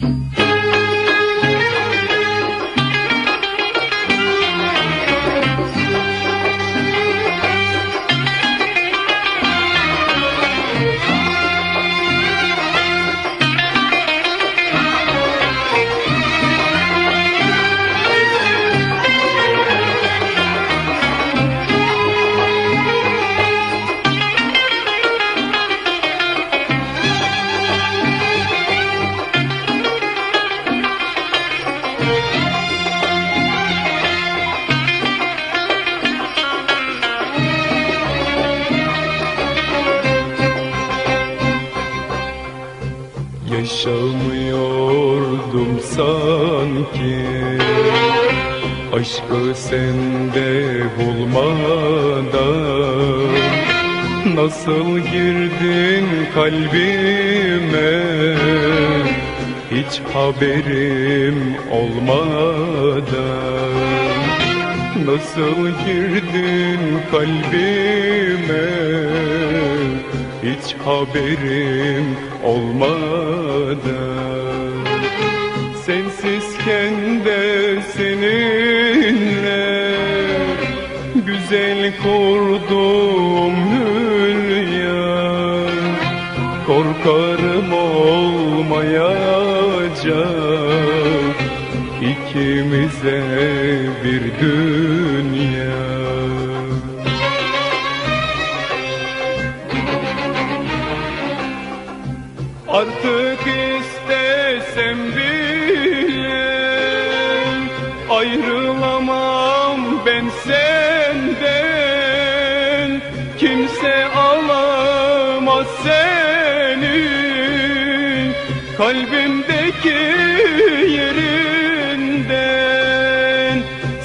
Mm-hmm. Yaşamıyordum sanki. Aşkı sende bulmadan Nasıl girdin kalbime? Hiç haberim olmadan Nasıl girdin kalbime? Hiç haberim olmadan. Sensizken de seninle Güzel kurdum hülya. Korkarım olmayacak ikimize bir dünya ayrılamam ben senden. Kimse alamaz seni. Kalbimdeki yerinden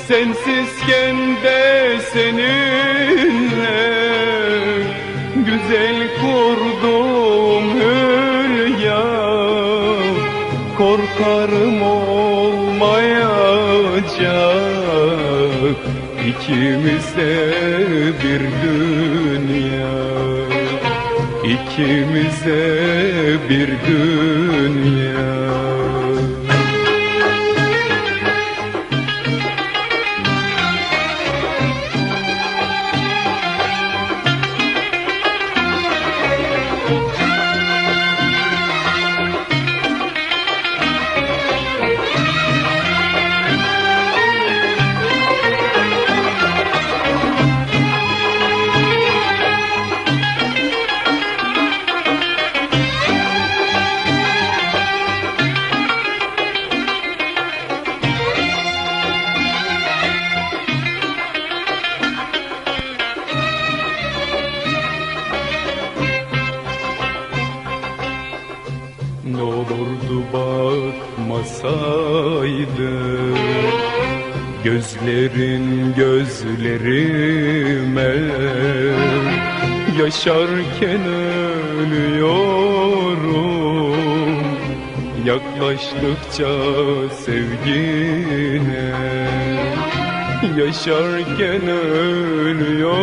Sensizken de seninle güzel kurdum hülya Korkarım olmayacak ikimize bir dünya. İkimize bir dünya olurdu bakmasaydın Gözlerin gözlerime Yaşarken ölüyorum. Yaklaştıkça sevgine Yaşarken ölüyorum.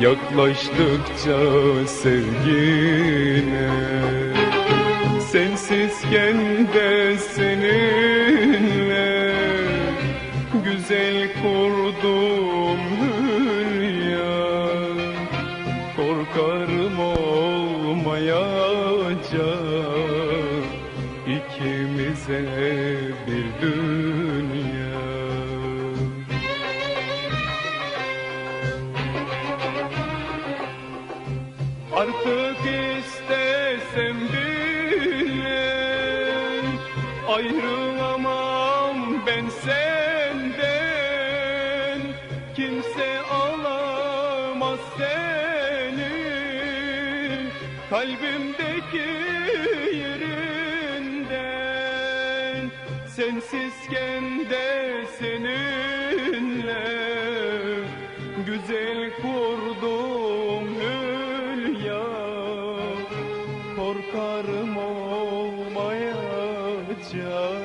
Yaklaştıkça sevgine Sensizken de seninle Güzel kurdum hülya. Korkarım olmayacak ikimize bir dünya. Artık istesem bile ayrılamam ben senden. Kimse alamaz seni. Kalbimdeki yerinden Sensizken de seninle güzel kurdum hülya. Korkarım olmayacak ikimize